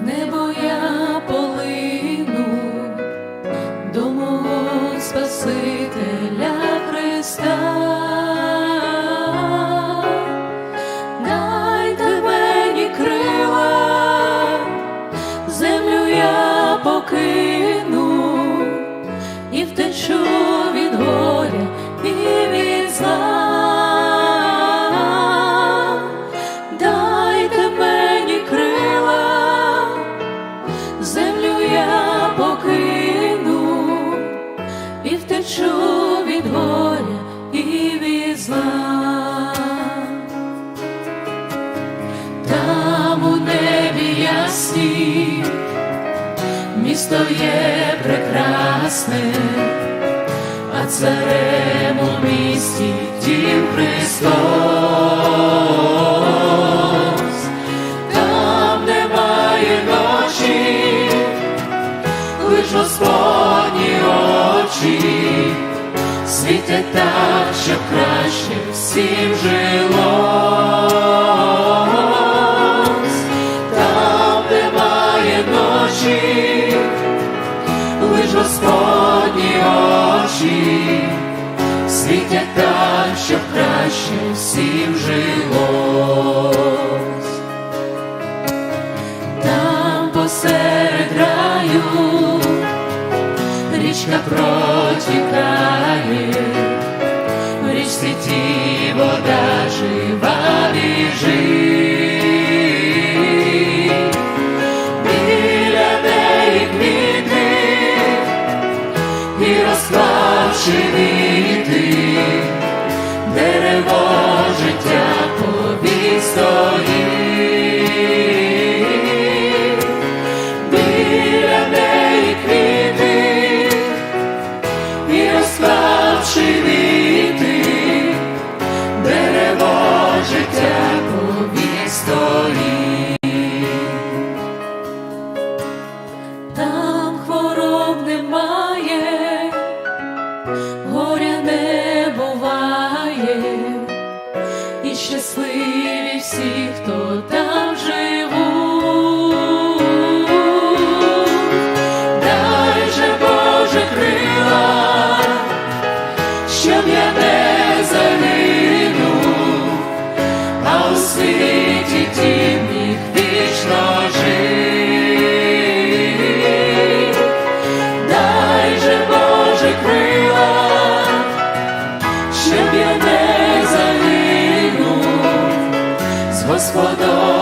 небо я полину до Спасителя Христа. горя і від зла. Там у небі ясні, місто є прекрасне, а царем у місті дім Христос. Світять так, щоб краще всім жилось, там немає ночі, лиш Господні очі. Світять так, щоб краще всім жилось. Там посеред раю річка протікає, розклавши хто там живуть. Дай же Боже крила, щоб я не загинув, а світі тім міг вічно жити. Дай же Боже крила, щоб я Господа.